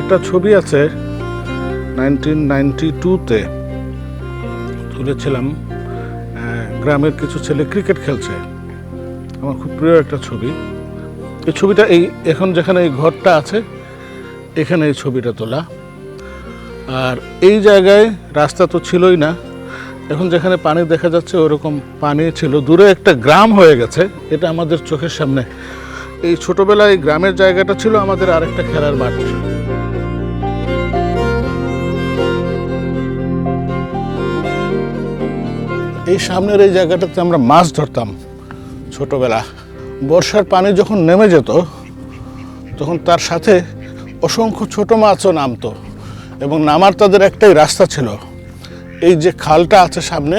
একটা ছবি আছে নাইনটিন নাইনটি টুতে। তুলেছিলাম গ্রামের কিছু ছেলে ক্রিকেট খেলছে। আমার খুব প্রিয় একটা ছবি। এই ছবিটা এই, এখন যেখানে এই ঘরটা আছে, এখানে এই ছবিটা তোলা। আর এই জায়গায় রাস্তা তো ছিলই না। এখন যেখানে পানি দেখা যাচ্ছে, ওরকম পানি ছিল। দূরে একটা গ্রাম হয়ে গেছে, এটা আমাদের চোখের সামনে। এই ছোটবেলায় এই গ্রামের জায়গাটা ছিল আমাদের আরেকটা খেলার মাঠ। এই সামনের এই জায়গাটাতে আমরা মাছ ধরতাম ছোটবেলা। বর্ষার পানি যখন নেমে যেত, তখন তার সাথে অসংখ্য ছোট মাছও নামতো এবং নামার তাদের একটাই রাস্তা ছিল। এই যে খালটা আছে সামনে,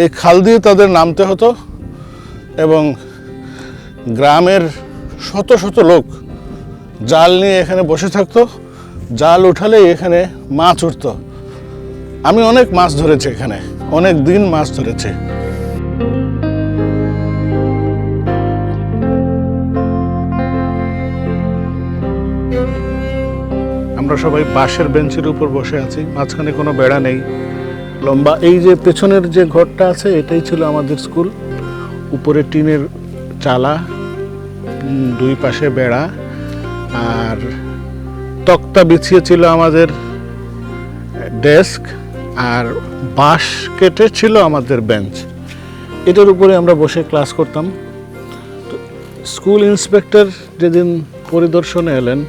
এই খাল দিয়ে তাদের নামতে হতো এবং গ্রামের শত শত লোক জাল নিয়ে এখানে বসে থাকতো। জাল উঠালেই এখানে মাছ উঠতো। আমি অনেক মাছ ধরেছি এখানে। অনেক দিন মাছ ধরেছে। আমরা সবাই বাঁশের বেঞ্চের উপর বসে আছি, মাঝখানে কোনো বেড়া নেই। লম্বা এই যে পেছনের যে ঘরটা আছে, এটাই ছিল আমাদের স্কুল। উপরে টিনের চালা দুই পাশে বেড়া, আর তক্তা বিছিয়ে ছিল আমাদের ডেস্ক আর বাঁশ কেটে ছিল আমাদের বেঞ্চ। এটার উপরে আমরা বসে ক্লাস করতাম। তো স্কুল ইন্সপেক্টর যেদিন পরিদর্শনে এলেন,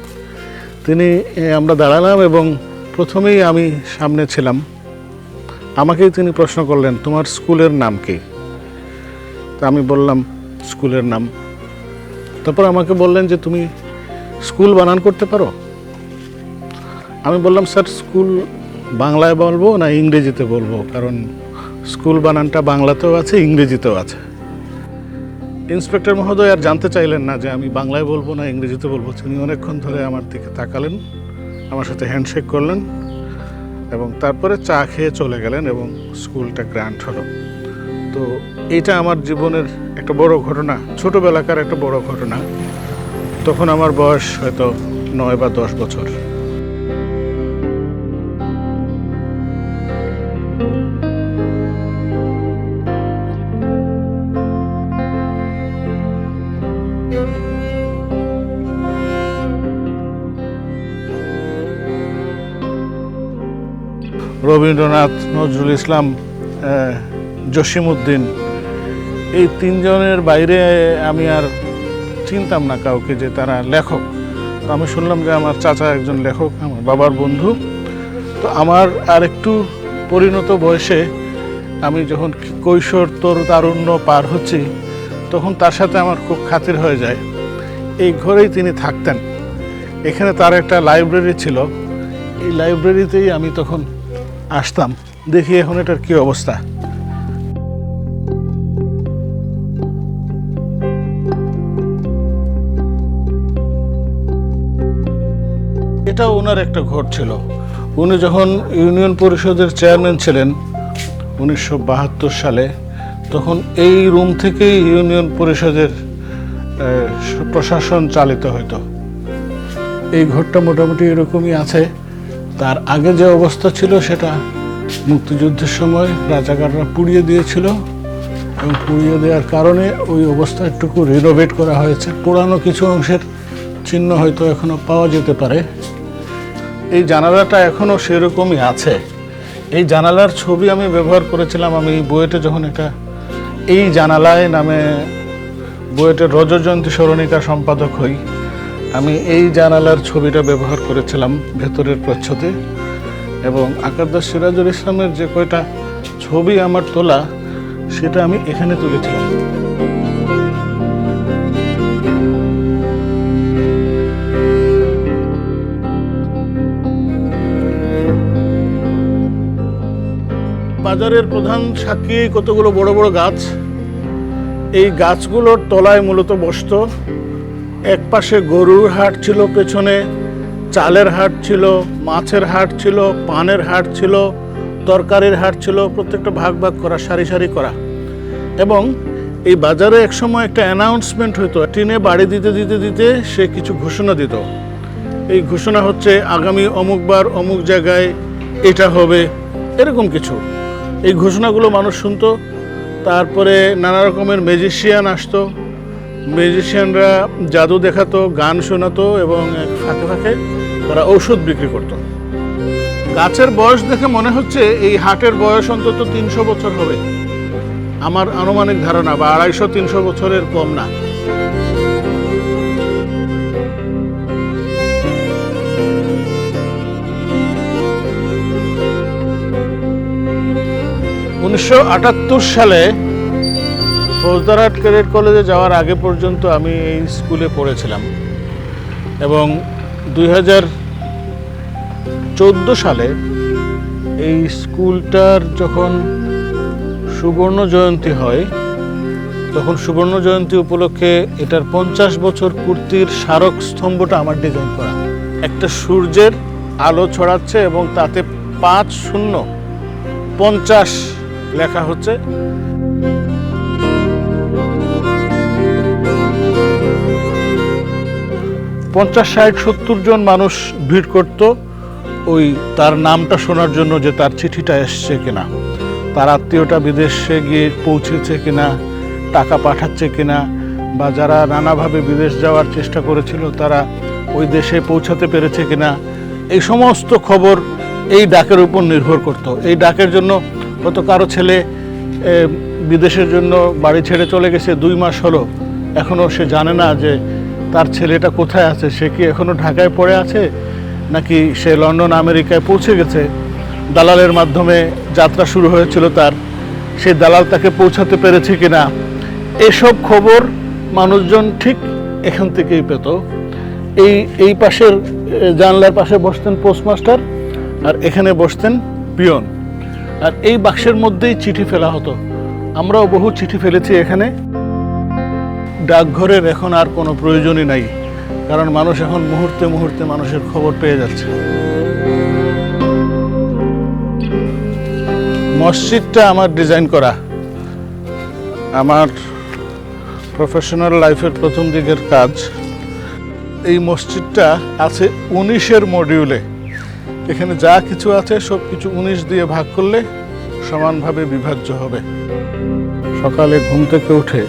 তিনি আমরা দাঁড়ালাম এবং প্রথমেই আমি সামনে ছিলাম। আমাকেই তিনি প্রশ্ন করলেন, তোমার স্কুলের নাম কি? তা আমি বললাম, স্কুলের নাম। তারপর আমাকে বললেন যে, তুমি স্কুল বানান করতে পারো? আমি বললাম, স্যার, স্কুল বাংলায় বলব না ইংরেজিতে বলব? কারণ স্কুল বানানটা বাংলাতেও আছে, ইংরেজিতেও আছে। ইন্সপেক্টর মহোদয় আর জানতে চাইলেন না যে আমি বাংলায় বলব না ইংরেজিতে বলব। তিনি অনেকক্ষণ ধরে আমার দিকে তাকালেন, আমার সাথে হ্যান্ডশেক করলেন এবং তারপরে চা খেয়ে চলে গেলেন এবং স্কুলটা গ্র্যান্ট হলো। তো এইটা আমার জীবনের একটা বড় ঘটনা, ছোটোবেলাকার একটা বড় ঘটনা। তখন আমার বয়স হয়তো নয় বা দশ বছর। রবীন্দ্রনাথ নজরুল ইসলাম জসিমউদ্দিন, এই তিনজনের বাইরে আমি আর চিনতাম না কাউকে যে তারা লেখক। তো আমি শুনলাম যে আমার চাচা একজন লেখক, আমার বাবার বন্ধু। তো আমার আর একটু পরিণত বয়সে আমি যখন কৈশোর তরু তারুণ্য পার হচ্ছি, তখন তার সাথে আমার খুব খাতির হয়ে যায়। এই ঘরেই তিনি থাকতেন। এখানে তার একটা লাইব্রেরি ছিল। এই লাইব্রেরিতেই আমি তখন আসতাম। দেখি এখন এটার কি অবস্থা। এটাও ওনার একটা ঘর ছিল। উনি যখন ইউনিয়ন পরিষদের চেয়ারম্যান ছিলেন উনিশশো বাহাত্তর সালে, তখন এই রুম থেকেই ইউনিয়ন পরিষদের প্রশাসন চালিত হতো এই ঘরটা মোটামুটি এরকমই আছে। তার আগে যে অবস্থা ছিল সেটা মুক্তিযুদ্ধের সময় রাজাকাররা পুড়িয়ে দিয়েছিল এবং পুড়িয়ে দেওয়ার কারণে ওই অবস্থা একটুকু রিনোভেট করা হয়েছে। পুরানো কিছু অংশের চিহ্ন হয়তো এখনও পাওয়া যেতে পারে। এই জানালাটা এখনও সেরকমই আছে। এই জানালার ছবি আমি ব্যবহার করেছিলাম আমি বইয়েটে যখন এটা এই জানালায় নামে বইয়েটের রজজয়ন্তী স্মরণিকা সম্পাদক হই, আমি এই জানালার ছবিটা ব্যবহার করেছিলাম ভেতরের প্রচ্ছদে। এবং আকারদাস সিরাজুল ইসলামের যে কয়টা ছবি আমার তোলা, সেটা আমি এখানে তুলেছিলাম। বাজারের প্রধান সাক্ষী কতগুলো বড় বড় গাছ? এই গাছগুলোর তলায় মূলত বসতো। এক পাশে গরুর হাট ছিল, পেছনে চালের হাট ছিল, মাছের হাট ছিল, পানের হাট ছিল, তরকারির হাট ছিল, প্রত্যেকটা ভাগ ভাগ করা, সারি সারি করা। এবং এই বাজারে একসময় একটা অ্যানাউন্সমেন্ট হতো টিনে বাড়ি দিতে দিতে দিতে সে কিছু ঘোষণা দিত। এই ঘোষণা হচ্ছে, আগামী অমুকবার অমুক জায়গায় এটা হবে। এরকম কিছু। এই ঘোষণাগুলো মানুষ শুনতো। তারপরে নানা রকমের ম্যাজিশিয়ান আসতো। ম্যাজিশিয়ানরা জাদু দেখাতো, গান শোনাতো এবং ফাঁকে ফাঁকে তারা ঔষধ বিক্রি করতো। গাছের বয়স দেখে মনে হচ্ছে এই হাটের বয়স অন্তত তিনশো বছর হবে। আমার আনুমানিক ধারণা বা আড়াইশো, তিনশো বছরের কম না। উনিশশো আটাত্তর সালে ফৌজদারহাট ক্যাডেট কলেজে যাওয়ার আগে পর্যন্ত আমি এই স্কুলে পড়েছিলাম। এবং দুই হাজার চোদ্দ সালে এই স্কুলটার যখন সুবর্ণ জয়ন্তী হয়, তখন সুবর্ণ জয়ন্তী উপলক্ষে এটার পঞ্চাশ বছর পূর্তির স্মারক স্তম্ভটা আমার ডিজাইন করা। একটা সূর্যের আলো ছড়াচ্ছে এবং তাতে পাঁচ শূন্য পঞ্চাশ লেখা হচ্ছে। পঞ্চাশ ষাট সত্তর জন মানুষ ভিড় করত ওই তার নামটা শোনার জন্য যে তার চিঠিটা এসছে কিনা। তার আত্মীয়টা বিদেশে গিয়ে পৌঁছেছে কিনা, টাকা পাঠাচ্ছে কিনা, বা যারা নানাভাবে বিদেশ যাওয়ার চেষ্টা করেছিল, তারা ওই দেশে পৌঁছাতে পেরেছে কিনা, এই সমস্ত খবর এই ডাকের উপর নির্ভর করত। এই ডাকের জন্য হয়তো কারও ছেলে বিদেশের জন্য বাড়ি ছেড়ে চলে গেছে, দুই মাস হলো। এখনও সে জানে না যে তার ছেলেটা কোথায় আছে, সে কি এখনও ঢাকায় পড়ে আছে, নাকি সে লন্ডন, আমেরিকায় পৌঁছে গেছে। দালালের মাধ্যমে যাত্রা শুরু হয়েছিল তার। সেই দালাল তাকে পৌঁছাতে পেরেছে কি না এসব খবর মানুষজন ঠিক এখান থেকেই পেত। এই এই পাশের জানলার পাশে বসতেন পোস্টমাস্টার, আর এখানে বসতেন পিয়ন। আর এই বাক্সের মধ্যেই চিঠি ফেলা হতো। আমরাও বহু চিঠি ফেলেছি এখানে। ডাকঘরের এখন আর কোনো প্রয়োজনই নাই, কারণ মানুষ এখন মুহূর্তে মুহূর্তে মানুষের খবর পেয়ে যাচ্ছে। মসজিদটা আমার ডিজাইন করা। আমার প্রফেশনাল লাইফের প্রথম দিকের কাজ। এই মসজিদটা আছে উনিশের মডিউলে। এখানে যা কিছু আছে সব কিছু উনিশ দিয়ে ভাগ করলে সমানভাবে বিভাজ্য হবে। সকালে ঘুম থেকে উঠে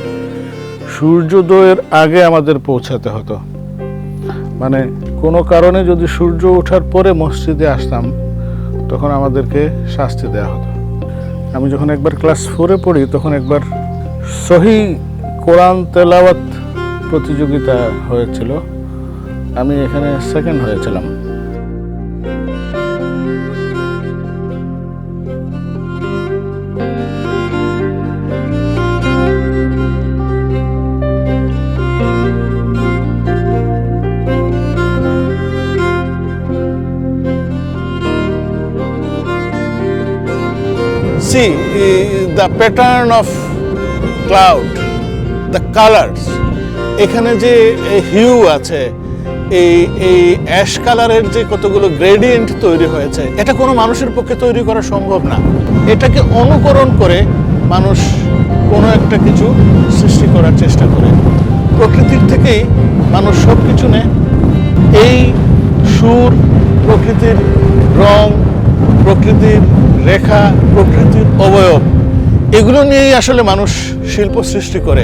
সূর্যোদয়ের আগে আমাদের পৌঁছাতে হতো। মানে কোনো কারণে যদি সূর্য ওঠার পরে মসজিদে আসতাম, তখন আমাদেরকে শাস্তি দেওয়া হতো। আমি যখন একবার ক্লাস ফোরে পড়ি, তখন একবার সহি কোরআন তেলাওয়াত প্রতিযোগিতা হয়েছিল। আমি এখানে সেকেন্ড হয়েছিলাম। See, the pattern of cloud, the colors, এখানে যে হিউ আছে, এই এই অ্যাশ কালারের যে কতগুলো গ্রেডিয়েন্ট তৈরি হয়েছে, এটা কোনো মানুষের পক্ষে তৈরি করা সম্ভব না। এটাকে অনুকরণ করে মানুষ কোনো একটা কিছু সৃষ্টি করার চেষ্টা করে। প্রকৃতির থেকেই মানুষ সব কিছু নেয়। এই সুর, প্রকৃতির রং, প্রকৃতির রেখা, প্রকৃতির অবয়ব, এগুলো নিয়েই আসলে মানুষ শিল্প সৃষ্টি করে।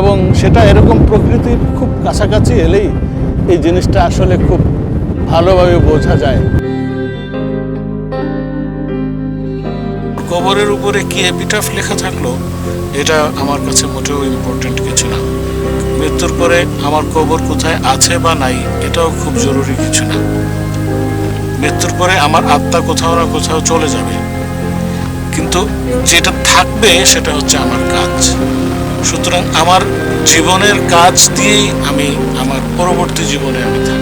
এবং সেটা এরকম প্রকৃতির খুব কাছাকাছি এলেই এই জিনিসটা আসলে খুব ভালোভাবে বোঝা যায়। কবরের উপরে কি এপিটাফ লেখা থাকল? এটা আমার কাছে মোটেও ইম্পর্টেন্ট কিছু না। মৃত্যুর পরে আমার কবর কোথায় আছে বা নাই, এটাও খুব জরুরি কিছু না। মৃত্যুর পরে আমার আত্মা কোথাও না কোথাও চলে যাবে। কিন্তু যেটা থাকবে সেটা হচ্ছে আমার কাজ। সুতরাং আমার জীবনের কাজ দিয়েই আমি, আমার পরবর্তী জীবনে আমি